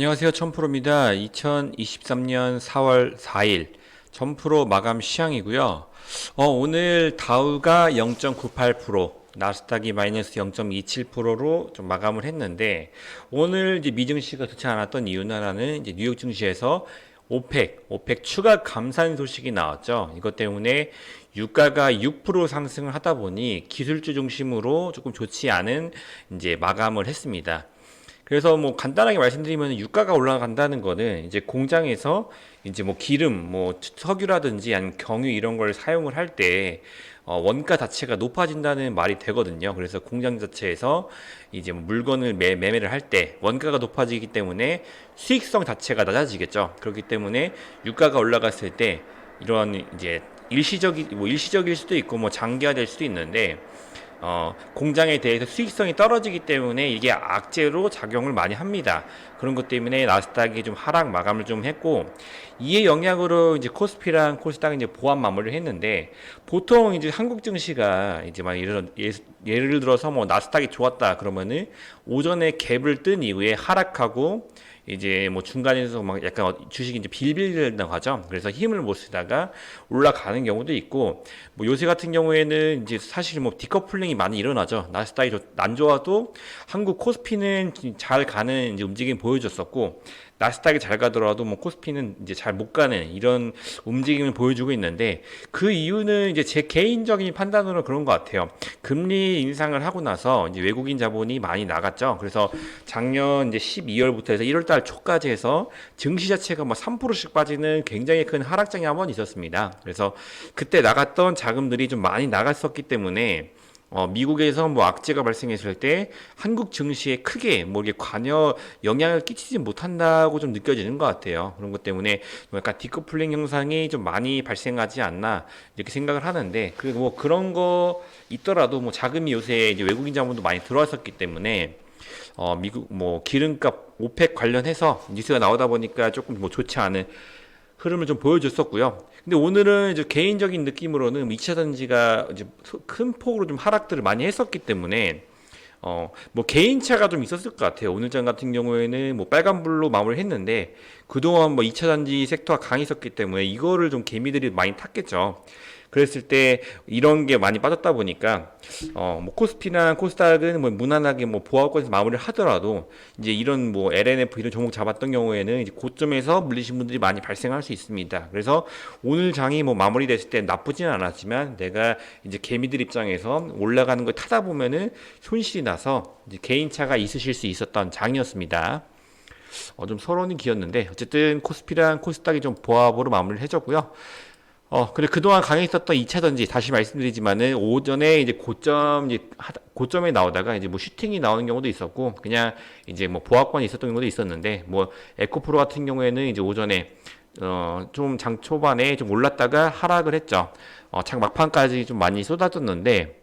안녕하세요. 천프로입니다. 2023년 4월 4일 천프로 마감 시향이고요. 어, 오늘 다우가 0.98%, 나스닥이 마이너스 0.27%로 좀 마감을 했는데 오늘 이제 미증시가 좋지 않았던 이유 하나는 이제 뉴욕 증시에서 오펙, 오펙 추가 감산 소식이 나왔죠. 이것 때문에 유가가 6% 상승을 하다 보니 기술주 중심으로 조금 좋지 않은 이제 마감을 했습니다. 그래서 뭐 간단하게 말씀드리면 유가가 올라간다는 거는 이제 공장에서 이제 뭐 기름, 뭐 석유라든지 아니면 경유 이런 걸 사용을 할때 어, 원가 자체가 높아진다는 말이 되거든요. 그래서 공장 자체에서 이제 뭐 물건을 매, 매매를 할 때 원가가 높아지기 때문에 수익성 자체가 낮아지겠죠. 그렇기 때문에 유가가 올라갔을 때 이런 이제 일시적이 뭐 일시적일 수도 있고 뭐 장기화될 수도 있는데 어, 공장에 대해서 수익성이 떨어지기 때문에 이게 악재로 작용을 많이 합니다. 그런 것 때문에 나스닥이 좀 하락 마감을 좀 했고 이에 영향으로 이제 코스피랑 코스닥이 이제 보합 마무리를 했는데 보통 이제 한국 증시가 이제 막 예를, 예- 예를 들어서 뭐 나스닥이 좋았다 그러면은 오전에 갭을 뜬 이후에 하락하고 이제 뭐 중간에서 막 약간 어- 주식이 이제 빌빌된다고 하죠. 그래서 힘을 못 쓰다가 올라가는 경우도 있고 뭐 요새 같은 경우에는 이제 사실 뭐 디커플링이 많이 일어나죠. 나스닥이 좋- 안 좋아도 한국 코스피는 잘 가는 이제 움직임 보여줬었고 나스닥이 잘 가더라도 뭐 코스피는 이제 잘 못 가는 이런 움직임을 보여주고 있는데 그 이유는 이제 제 개인적인 판단으로 그런 것 같아요. 금리 인상을 하고 나서 이제 외국인 자본이 많이 나갔죠. 그래서 작년 이제 12월부터 해서 1월 달 초까지 해서 증시 자체가 뭐 3%씩 빠지는 굉장히 큰 하락장이 한 번 있었습니다. 그래서 그때 나갔던 자금들이 좀 많이 나갔었기 때문에 어, 미국에서 뭐 악재가 발생했을 때 한국 증시에 크게 뭐 이게 관여 영향을 끼치지 못한다고 좀 느껴지는 것 같아요. 그런 것 때문에 좀 약간 디커플링 현상이 좀 많이 발생하지 않나 이렇게 생각을 하는데 그리고 뭐 그런 거 있더라도 뭐 자금이 요새 이제 외국인 자본도 많이 들어왔었기 때문에 어, 미국 뭐 기름값 오펙 관련해서 뉴스가 나오다 보니까 조금 뭐 좋지 않은 흐름을 좀 보여줬었고요. 근데 오늘은 이제 개인적인 느낌으로는 2차 전지가 이제 소- 큰 폭으로 좀 하락들을 많이 했었기 때문에 어, 뭐 개인차가 좀 있었을 것 같아요. 오늘장 같은 경우에는 뭐 빨간불로 마무리 했는데 그동안 뭐 2차 전지 섹터가 강했었기 때문에 이거를 좀 개미들이 많이 탔겠죠. 그랬을 때 이런 게 많이 빠졌다 보니까 어, 뭐 코스피나 코스닥은 뭐 무난하게 뭐 보합권에서 마무리를 하더라도 이제 이런 뭐 LNF 이런 종목 잡았던 경우에는 이제 고점에서 물리신 분들이 많이 발생할 수 있습니다. 그래서 오늘 장이 뭐 마무리됐을 때 나쁘지는 않았지만 내가 이제 개미들 입장에서 올라가는 걸 타다 보면은 손실이 나서 이제 개인차가 있으실 수 있었던 장이었습니다. 어, 좀 서론이 길었는데 어쨌든 코스피랑 코스닥이 좀 보합으로 마무리를 해줬고요. 어, 그래 그동안 강했었던 2차 전지 다시 말씀드리지만은 오전에 이제 고점 이제 고점에 나오다가 이제 뭐 슈팅이 나오는 경우도 있었고 그냥 이제 뭐 보합권이 있었던 경우도 있었는데 뭐 에코프로 같은 경우에는 이제 오전에 어, 좀 장 초반에 좀 올랐다가 하락을 했죠. 어, 장 막판까지 좀 많이 쏟아졌는데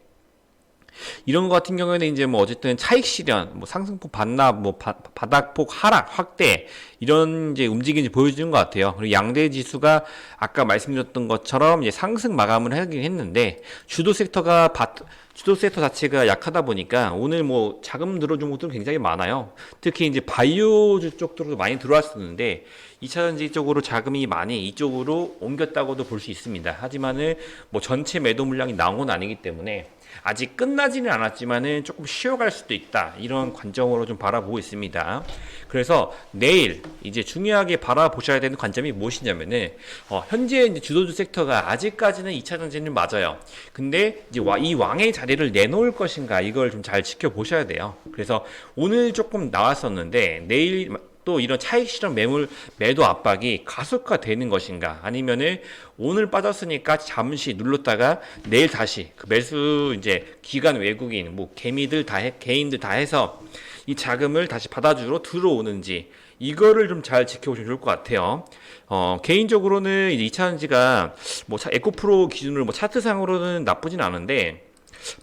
이런 거 같은 경우에는 이제 뭐 어쨌든 차익 실현, 뭐 상승폭 반납, 뭐 바, 바닥폭 하락, 확대 이런 이제 움직임이 보여주는 것 같아요. 그리고 양대 지수가 아까 말씀드렸던 것처럼 이제 상승 마감을 하긴 했는데 주도 섹터가 바, 주도 섹터 자체가 약하다 보니까 오늘 뭐 자금 들어준 것들은 굉장히 많아요. 특히 이제 바이오 쪽으로 많이 들어왔었는데 2차 전지 쪽으로 자금이 많이 이쪽으로 옮겼다고도 볼 수 있습니다. 하지만은 뭐 전체 매도 물량이 나온 건 아니기 때문에 아직 끝나지는 않았지만은 조금 쉬어갈 수도 있다. 이런 관점으로 좀 바라보고 있습니다. 그래서 내일 이제 중요하게 바라보셔야 되는 관점이 무엇이냐면은 어, 현재 이제 주도주 섹터가 아직까지는 2차 전지는 맞아요. 근데 이제 와- 이 왕의 자리를 내놓을 것인가 이걸 좀 잘 지켜보셔야 돼요. 그래서 오늘 조금 나왔었는데 내일 또 이런 차익 실현 매물 매도 압박이 가속화되는 것인가 아니면은 오늘 빠졌으니까 잠시 눌렀다가 내일 다시 그 매수 이제 기관 외국인 뭐 개미들 다 해, 개인들 다 해서 이 자금을 다시 받아주러 들어오는지 이거를 좀 잘 지켜보시면 좋을 것 같아요. 어, 개인적으로는 이제 이차전지가 뭐 차- 에코프로 기준으로 뭐 차트상으로는 나쁘진 않은데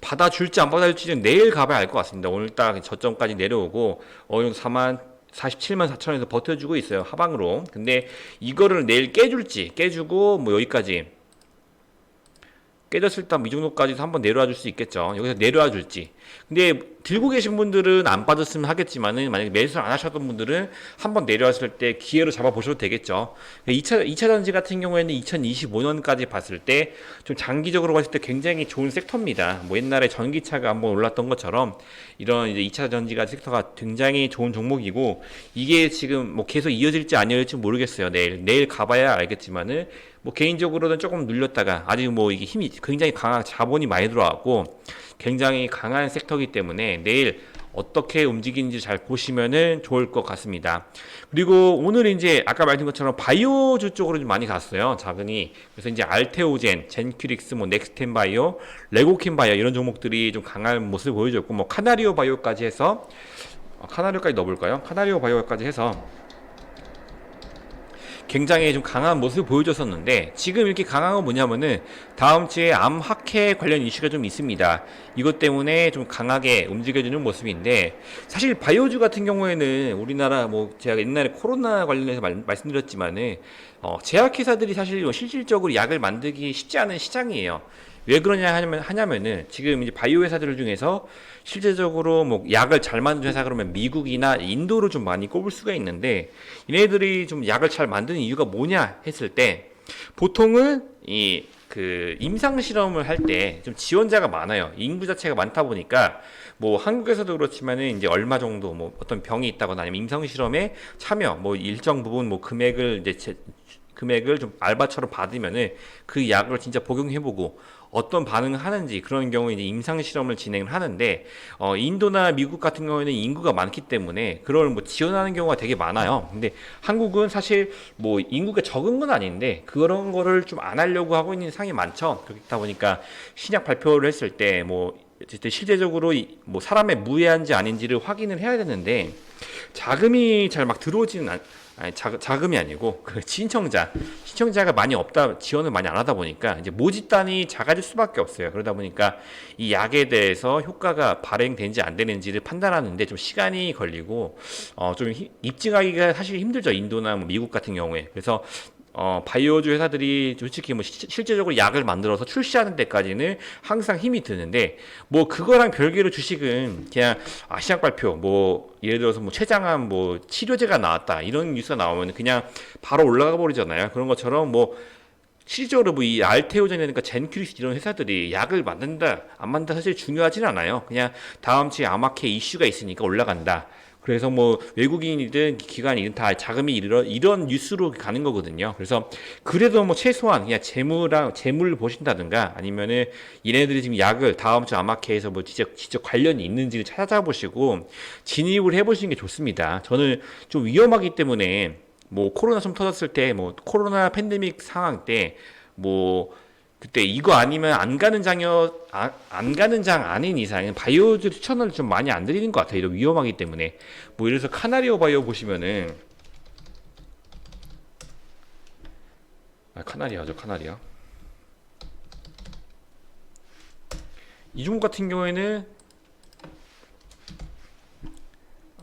받아줄지 안 받아줄지는 내일 가봐야 알 것 같습니다. 오늘 딱 저점까지 내려오고 어느 정도 4만 47만 4천에서 버텨주고 있어요 하방으로. 근데 이거를 내일 깨줄지 깨주고 뭐 여기까지 깨졌을 때이 정도까지도 한번 내려와 줄 수 있겠죠. 여기서 내려와 줄지. 근데 들고 계신 분들은 안 빠졌으면 하겠지만은 만약에 매수를 안 하셨던 분들은 한번 내려왔을 때 기회로 잡아 보셔도 되겠죠. 2차 2차 전지 같은 경우에는 2025년까지 봤을 때 좀 장기적으로 봤을 때 굉장히 좋은 섹터입니다. 뭐 옛날에 전기차가 한번 올랐던 것처럼 이런 이제 2차 전지가 섹터가 굉장히 좋은 종목이고 이게 지금 뭐 계속 이어질지 안 이어질지 모르겠어요. 내일 내일 가봐야 알겠지만은 뭐 개인적으로는 조금 눌렸다가 아직 뭐 이게 힘이 굉장히 강한 자본이 많이 들어왔고 굉장히 강한 섹터이기 때문에 내일 어떻게 움직이는지 잘 보시면은 좋을 것 같습니다. 그리고 오늘 이제 아까 말씀드린 것처럼 바이오주 쪽으로 좀 많이 갔어요. 자금이. 그래서 이제 알테오젠, 젠큐릭스, 뭐 넥스텐 바이오, 레고킨 바이오 이런 종목들이 좀 강한 모습을 보여줬고 뭐 카나리오 바이오까지 해서 어, 카나리오까지 넣어볼까요? 카나리오 바이오까지 해서 굉장히 좀 강한 모습을 보여줬었는데 지금 이렇게 강한 건 뭐냐면은 다음 주에 암 학회 관련 이슈가 좀 있습니다. 이것 때문에 좀 강하게 움직여주는 모습인데 사실 바이오주 같은 경우에는 우리나라 뭐 제가 옛날에 코로나 관련해서 말, 말씀드렸지만은 어, 제약회사들이 사실 뭐 실질적으로 약을 만들기 쉽지 않은 시장이에요. 왜 그러냐 하냐면 하냐면은 지금 이제 바이오 회사들 중에서 실제적으로 뭐 약을 잘 만드는 회사 그러면 미국이나 인도를 좀 많이 꼽을 수가 있는데 얘네들이 좀 약을 잘 만드는 이유가 뭐냐 했을 때 보통은 이 그 임상 실험을 할 때 좀 지원자가 많아요. 인구 자체가 많다 보니까 뭐 한국에서도 그렇지만은 이제 얼마 정도 뭐 어떤 병이 있다거나 아니면 임상 실험에 참여 뭐 일정 부분 뭐 금액을 이제 제, 금액을 좀 알바처럼 받으면은 그 약을 진짜 복용해보고 어떤 반응을 하는지 그런 경우에 이제 임상 실험을 진행을 하는데 어, 인도나 미국 같은 경우에는 인구가 많기 때문에 그걸 뭐 지원하는 경우가 되게 많아요. 근데 한국은 사실 뭐 인구가 적은 건 아닌데 그런 거를 좀 안 하려고 하고 있는 상이 많죠. 그렇다 보니까 신약 발표를 했을 때 뭐 어쨌든 실제적으로 이- 뭐 사람의 무해한지 아닌지를 확인을 해야 되는데 자금이 잘 막 들어오지는 않, 아니 자, 자금이 아니고 그 신청자 신청자가 많이 없다 지원을 많이 안 하다 보니까 이제 모집단이 작아질 수밖에 없어요. 그러다 보니까 이 약에 대해서 효과가 발행된지 안 되는지를 판단하는데 좀 시간이 걸리고 어 좀 입증하기가 사실 힘들죠. 인도나 뭐 미국 같은 경우에. 그래서 어, 바이오주 회사들이 솔직히 뭐 시- 실제적으로 약을 만들어서 출시하는 데까지는 항상 힘이 드는데 뭐 그거랑 별개로 주식은 그냥 아, 시장 발표 뭐 예를 들어서 뭐 최장암 뭐 치료제가 나왔다 이런 뉴스가 나오면 그냥 바로 올라가 버리잖아요. 그런 것처럼 뭐 실질적으로 뭐 이 알테오젠이니까 젠큐리스 이런 회사들이 약을 만든다 안 만든다 사실 중요하진 않아요. 그냥 다음 주에 아마케 이슈가 있으니까 올라간다. 그래서 뭐 외국인이든 기관이든 다 자금이 이런 이런 뉴스로 가는 거거든요. 그래서 그래도 뭐 최소한 그냥 재무랑 재물을 보신다든가 아니면은 얘네들이 지금 약을 다음 주 아마케에서 뭐 직접 직접 관련이 있는지를 찾아보시고 진입을 해보시는 게 좋습니다. 저는 좀 위험하기 때문에 뭐 코로나 좀 터졌을 때 뭐 코로나 팬데믹 상황 때뭐 그때 이거 아니면 안 가는 장이요 아, 안 가는 장 아닌 이상은 바이오즈 추천을 좀 많이 안 드리는 것 같아요. 이거 위험하기 때문에. 뭐 예를 들어서 카나리오 바이오 보시면은. 아 카나리아죠 카나리아. 이 종목 같은 경우에는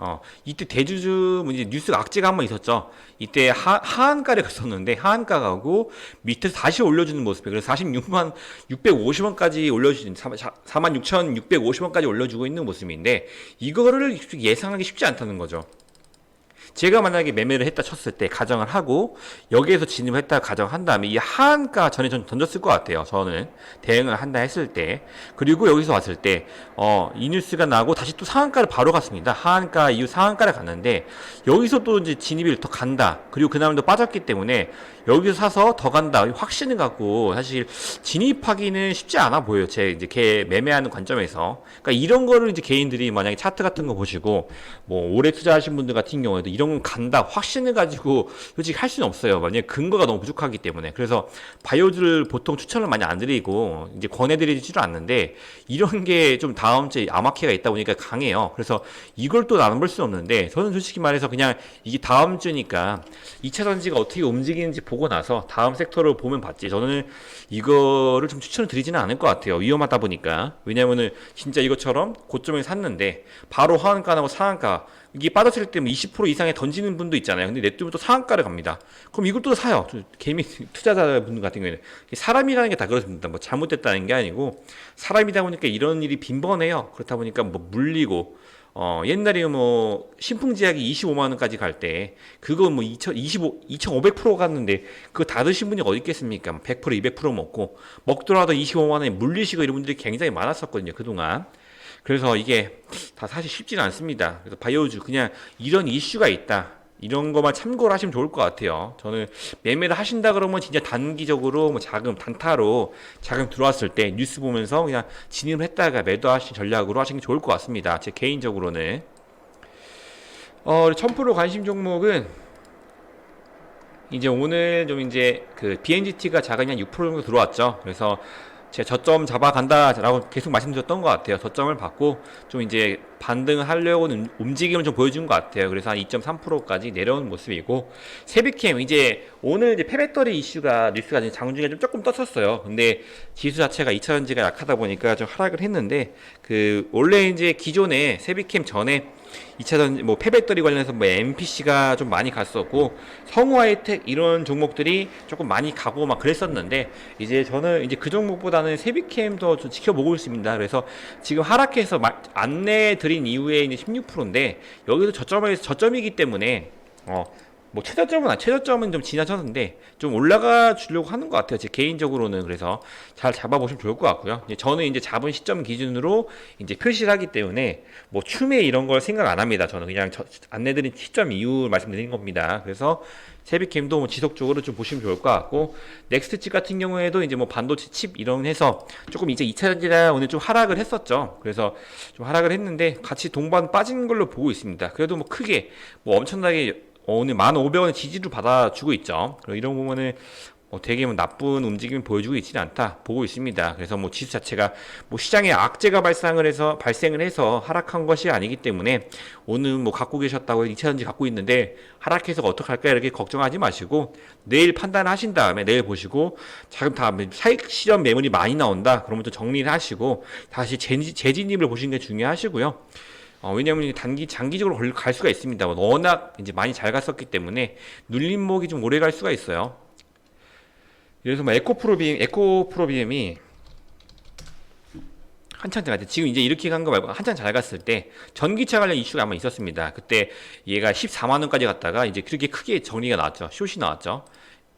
어, 이때 대주주 뭐 이제 뉴스가 악재가 한 번 있었죠. 이때 하, 하한가를 갔었는데 하한가 가고 밑에서 다시 올려주는 모습에 그래서 46만 650원까지 올려주는 4만 6,650원까지 올려주고 있는 모습인데 이거를 예상하기 쉽지 않다는 거죠. 제가 만약에 매매를 했다 쳤을 때 가정을 하고 여기에서 진입을 했다 가정한 다음에 이 하한가 전에 전 던졌을 것 같아요. 저는 대응을 한다 했을 때 그리고 여기서 왔을 때 어, 이 뉴스가 나고 다시 또 상한가를 바로 갔습니다. 하한가 이후 상한가를 갔는데 여기서 또 이제 진입이 더 간다. 그리고 그다음에 또 빠졌기 때문에 여기서 사서 더 간다. 확신을 갖고 사실 진입하기는 쉽지 않아 보여요. 제 이제 개 매매하는 관점에서. 그러니까 이런 거를 이제 개인들이 만약에 차트 같은 거 보시고 뭐 오래 투자하신 분들 같은 경우에도 건 간다. 확신을 가지고 솔직히 할 수는 없어요. 만약에 근거가 너무 부족하기 때문에. 그래서 바이오주를 보통 추천을 많이 안 드리고 이제 권해드리지도 않는데 이런 게 좀 다음 주에 아마케가 있다 보니까 강해요. 그래서 이걸 또 나눠볼 수는 없는데 저는 솔직히 말해서 그냥 이게 다음 주니까 2차 전지가 어떻게 움직이는지 보고 나서 다음 섹터를 보면 봤지. 저는 이거를 좀 추천을 드리지는 않을 것 같아요. 위험하다 보니까. 왜냐면은 진짜 이것처럼 고점에 샀는데 바로 하한가 나고 상한가 이게 빠졌을 때 20% 이상에 던지는 분도 있잖아요. 근데 냅두면 또 상한가를 갑니다. 그럼 이걸 또 사요. 저 개미 투자자분 같은 경우에는 사람이라는 게 다 그렇습니다. 뭐 잘못됐다는 게 아니고 사람이다 보니까 이런 일이 빈번해요. 그렇다 보니까 뭐 물리고 어, 옛날에 뭐 신풍제약이 25만 원까지 갈 때 그거 뭐 2,000, 25, 2,500% 갔는데 그거 다 드신 분이 어디 있겠습니까? 100% 200% 먹고 먹더라도 25만 원에 물리시고 이런 분들이 굉장히 많았었거든요 그동안. 그래서 이게 다 사실 쉽지는 않습니다. 그래서 바이오주 그냥 이런 이슈가 있다. 이런 것만 참고를 하시면 좋을 것 같아요. 저는 매매를 하신다 그러면 진짜 단기적으로 뭐 자금 단타로 자금 들어왔을 때 뉴스 보면서 그냥 진입을 했다가 매도하신 전략으로 하시는 게 좋을 것 같습니다. 제 개인적으로는 어, 1000% 관심 종목은 이제 오늘 좀 이제 그 BNGT가 자금이 한 6% 정도 들어왔죠. 그래서 제가 저점 잡아간다라고 계속 말씀드렸던 것 같아요. 저점을 받고 좀 이제 반등을 하려고는 움직임을 좀 보여준 것 같아요. 그래서 한 2.3%까지 내려오는 모습이고 세비캠 이제 오늘 이제 폐배터리 이슈가 뉴스가 이제 장중에 좀 조금 떴었어요. 근데 지수 자체가 2차전지가 약하다 보니까 좀 하락을 했는데 그 원래 이제 기존에 세비캠 전에 2차전 뭐 폐배터리 관련해서 뭐 MPC가 좀 많이 갔었고 성우 하이텍 이런 종목들이 조금 많이 가고 막 그랬었는데 이제 저는 이제 그 종목보다는 세비캠도 좀 지켜보고 있습니다. 그래서 지금 하락해서 마- 안내 드린 이후에 이제 16%인데 여기도 저점에서 저점이기 때문에 어. 뭐 최저점은 아 최저점은 좀 지나쳤는데 좀 올라가 주려고 하는 것 같아요. 제 개인적으로는 그래서 잘 잡아보시면 좋을 것 같고요. 이제 저는 이제 잡은 시점 기준으로 이제 표시를 하기 때문에 뭐 추매 이런 걸 생각 안 합니다. 저는 그냥 저, 안내드린 시점 이후 말씀드린 겁니다. 그래서 세비캠도 뭐 지속적으로 좀 보시면 좋을 것 같고 넥스트 칩 같은 경우에도 이제 뭐 반도체 칩 이런 해서 조금 이제 2차 전지라 오늘 좀 하락을 했었죠. 그래서 좀 하락을 했는데 같이 동반 빠진 걸로 보고 있습니다. 그래도 뭐 크게 뭐 엄청나게 어, 오늘 1,500원의 지지를 받아주고 있죠. 그리고 이런 부분은 뭐 되게 뭐 나쁜 움직임을 보여주고 있지는 않다 보고 있습니다. 그래서 뭐 지수 자체가 뭐 시장에 악재가 발생을 해서 발생을 해서 하락한 것이 아니기 때문에 오늘 뭐 갖고 계셨다고 2차전지 갖고 있는데 하락해서 어떡할까 이렇게 걱정하지 마시고 내일 판단하신 다음에 내일 보시고 자금 다 사익 실현 매물이 많이 나온다 그러면 또 정리를 하시고 다시 재진- 재진입을 보시는 게 중요하시고요. 어, 왜냐면 단기 장기적으로 걸- 갈 수가 있습니다. 워낙 이제 많이 잘 갔었기 때문에 눌림목이 좀 오래 갈 수가 있어요. 그래서 뭐 에코프로비엠, 에코프로비엠이 한참 잘때 지금 이제 이렇게 간 거 말고 한참 잘 갔을 때 전기차 관련 이슈가 아마 있었습니다. 그때 얘가 14만 원까지 갔다가 이제 그렇게 크게 정리가 나왔죠. 숏이 나왔죠.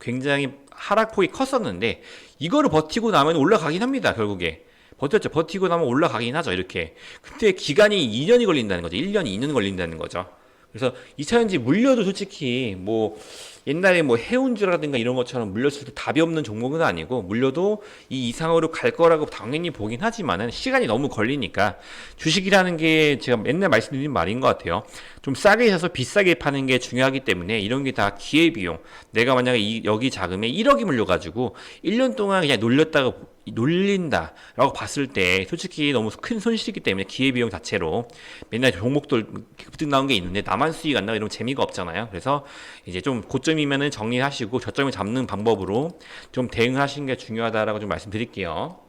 굉장히 하락폭이 컸었는데 이거를 버티고 나면 올라가긴 합니다. 결국에. 버텼죠. 버티고 나면 올라가긴 하죠. 이렇게. 근데 기간이 2년이 걸린다는 거죠. 1년, 2년 걸린다는 거죠. 그래서 2차전지 물려도 솔직히 뭐 옛날에 뭐 해운주라든가 이런 것처럼 물렸을 때 답이 없는 종목은 아니고 물려도 이 이상으로 갈 거라고 당연히 보긴 하지만은 시간이 너무 걸리니까 주식이라는 게 제가 맨날 말씀드린 말인 것 같아요. 좀 싸게 사서 비싸게 파는 게 중요하기 때문에 이런 게 다 기회비용. 내가 만약에 이, 여기 자금에 1억이 물려가지고 1년 동안 그냥 놀렸다가 놀린다라고 봤을 때 솔직히 너무 큰 손실이기 때문에 기회비용 자체로 맨날 종목들 급등 나온 게 있는데 나만 수익 안 나고 이러면 재미가 없잖아요. 그래서 이제 좀 고점이면은 정리하시고 저점을 잡는 방법으로 좀 대응하시는 게 중요하다라고 좀 말씀드릴게요.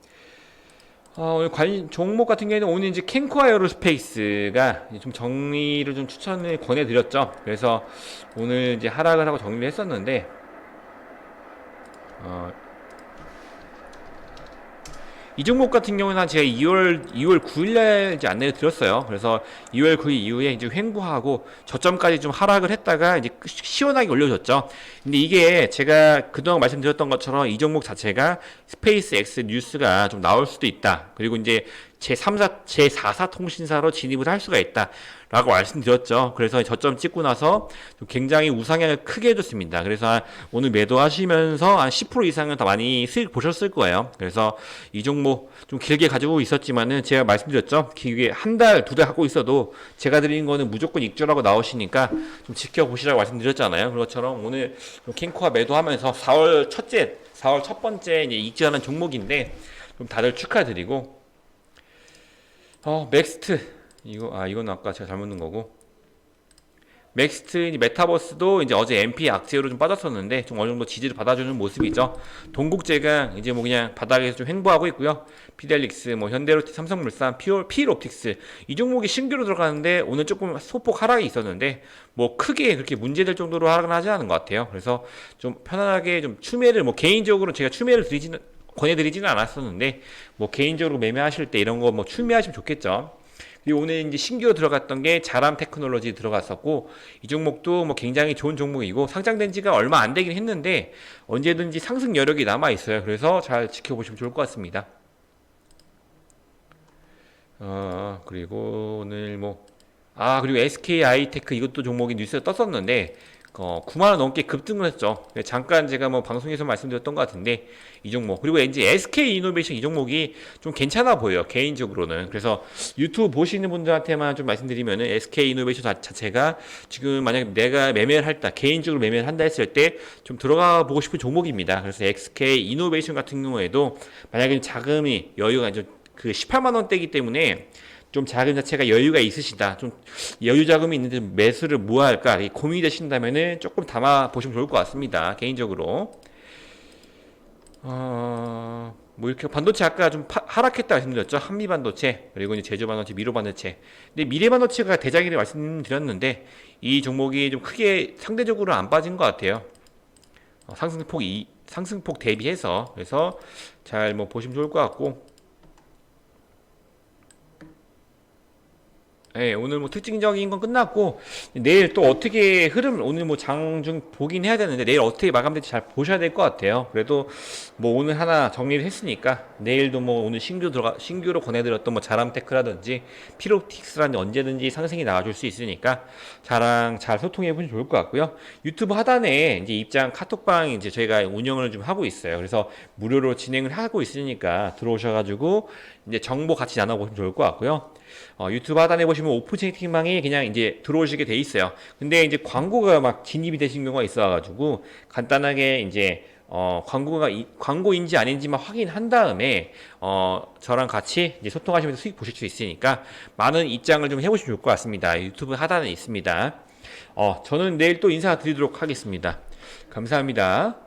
어, 오늘 관 종목 같은 경우에는 오늘 이제 캔코아 에어로스페이스가 좀 정리를 좀 추천을 권해드렸죠. 그래서 오늘 이제 하락을 하고 정리를 했었는데 어, 이 종목 같은 경우는 한 제가 2월 2월 9일날 이제 안내를 드렸어요. 그래서 2월 9일 이후에 이제 횡보하고 저점까지 좀 하락을 했다가 이제 시원하게 올려줬죠. 근데 이게 제가 그동안 말씀드렸던 것처럼 이 종목 자체가 스페이스 X 뉴스가 좀 나올 수도 있다. 그리고 이제 제3사, 제4사 통신사로 진입을 할 수가 있다. 라고 말씀드렸죠. 그래서 저점 찍고 나서 좀 굉장히 우상향을 크게 해줬습니다. 그래서 한 오늘 매도하시면서 한 10% 이상은 더 많이 수익 보셨을 거예요. 그래서 이 종목 좀 길게 가지고 있었지만은 제가 말씀드렸죠. 길게 한 달, 두 달 갖고 있어도 제가 드린 거는 무조건 익절하고 나오시니까 좀 지켜보시라고 말씀드렸잖아요. 그것처럼 오늘 좀 킹코아 매도하면서 4월 첫째, 4월 첫 번째 이제 익절하는 종목인데 좀 다들 축하드리고 어, 맥스트. 이거, 아, 이건 아까 제가 잘못 넣은 거고. 맥스트 메타버스도 이제 어제 MP 악재로 좀 빠졌었는데 좀 어느 정도 지지를 받아주는 모습이죠. 동국제강 이제 뭐 그냥 바닥에서 좀 횡보하고 있고요. 피델릭스, 뭐 현대로티, 삼성물산, 피올, 피일옵틱스 이 종목이 신규로 들어가는데 오늘 조금 소폭 하락이 있었는데 뭐 크게 그렇게 문제될 정도로 하락은 하지 않은 것 같아요. 그래서 좀 편안하게 좀 추매를 뭐 개인적으로 제가 추매를 드리지는 권해드리지는 않았었는데 뭐 개인적으로 매매하실 때 이런 거뭐 추매하시면 좋겠죠. 그리고 오늘 이제 신규로 들어갔던 게 자람 테크놀로지 들어갔었고 이 종목도 뭐 굉장히 좋은 종목이고 상장된 지가 얼마 안 되긴 했는데 언제든지 상승 여력이 남아 있어요. 그래서 잘 지켜보시면 좋을 것 같습니다. 어 그리고 오늘 뭐 아 그리고 SK 아이테크 이것도 종목이 뉴스에 떴었는데 어 9만 원 넘게 급등을 했죠. 잠깐 제가 뭐 방송에서 말씀드렸던 것 같은데 이 종목 그리고 이제 SK 이노베이션 이 종목이 좀 괜찮아 보여요 개인적으로는. 그래서 유튜브 보시는 분들한테만 좀 말씀드리면은 SK 이노베이션 자- 자체가 지금 만약 내가 매매를 할다 개인적으로 매매를 한다 했을 때 좀 들어가 보고 싶은 종목입니다. 그래서 SK 이노베이션 같은 경우에도 만약에 자금이 여유가 좀그 18만 원대이기 때문에 좀 자금 자체가 여유가 있으시다. 좀 여유 자금이 있는데 매수를 뭐 할까 고민이 되신다면은 조금 담아 보시면 좋을 것 같습니다. 개인적으로. 어, 뭐 이렇게 반도체 아까 좀 파- 하락했다 말씀드렸죠. 한미 반도체 그리고 이제 제조 반도체, 미로 반도체. 근데 미래 반도체가 대장이라 말씀드렸는데 이 종목이 좀 크게 상대적으로 안 빠진 것 같아요. 어, 상승폭 이 상승폭 대비해서 그래서 잘 뭐 보시면 좋을 것 같고. 네, 오늘 뭐 특징적인 건 끝났고 내일 또 어떻게 흐름 오늘 뭐 장중 보긴 해야 되는데 내일 어떻게 마감될지 잘 보셔야 될 것 같아요. 그래도 뭐 오늘 하나 정리를 했으니까 내일도 뭐 오늘 신규 들어가 신규로 권해드렸던 뭐 자람테크라든지 피로틱스라든지 언제든지 상승이 나와줄 수 있으니까 자랑 잘 소통해 보시면 좋을 것 같고요. 유튜브 하단에 이제 입장 카톡방 이제 저희가 운영을 좀 하고 있어요. 그래서 무료로 진행을 하고 있으니까 들어오셔가지고 이제 정보 같이 나눠보시면 좋을 것 같고요. 어, 유튜브 하단에 보시면 오픈 채팅방이 그냥 이제 들어오시게 돼 있어요. 근데 이제 광고가 막 진입이 되신 경우가 있어가지고 간단하게 이제 어, 광고가 이- 광고인지 아닌지만 확인한 다음에 어, 저랑 같이 이제 소통하시면서 수익 보실 수 있으니까 많은 입장을 좀 해보시면 좋을 것 같습니다. 유튜브 하단에 있습니다. 어, 저는 내일 또 인사드리도록 하겠습니다. 감사합니다.